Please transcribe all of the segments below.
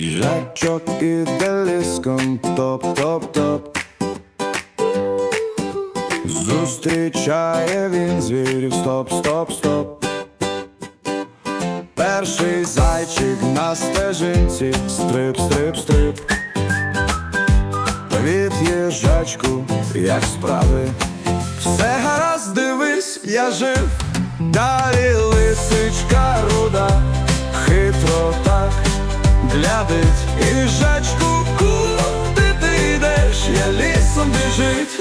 Їжачок іде ліском, топ-топ-топ. Зустрічає він звірів, стоп, стоп, стоп. Перший зайчик на стежинці, стрип, стрип, стрип. Привіт, їжачку, як справи? Все гаразд, дивись, я жив. Далі лисичка руда, хитро глядить їжачку, куди ти йдеш, я лісом біжить.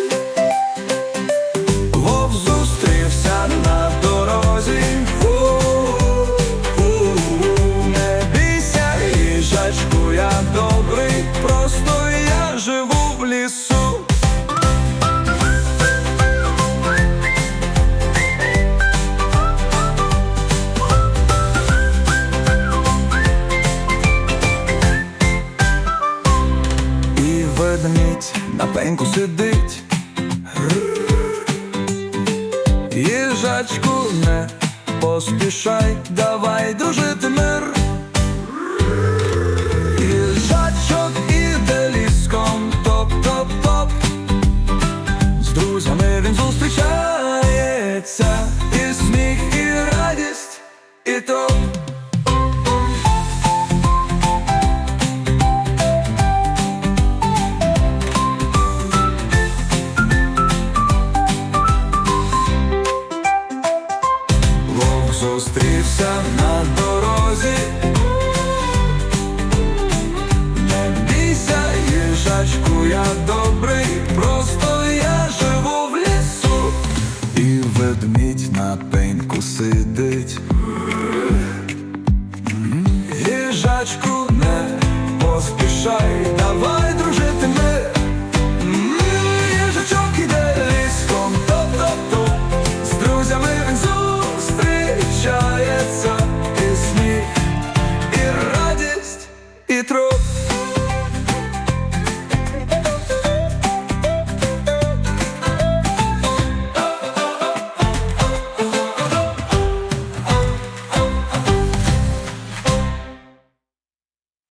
ведмідь на пеньку сидить, їжачку не поспішай, давай дружити мир. Їжачок іде ліском, топ-топ-топ. З друзями він зустрічається, і сміх, і радість, і топ. зустрівся на дорозі, не бійся, їжачку, я добрий, просто я живу в лісу, і ведмідь на пеньку сидить. Їжачку, не поспішай.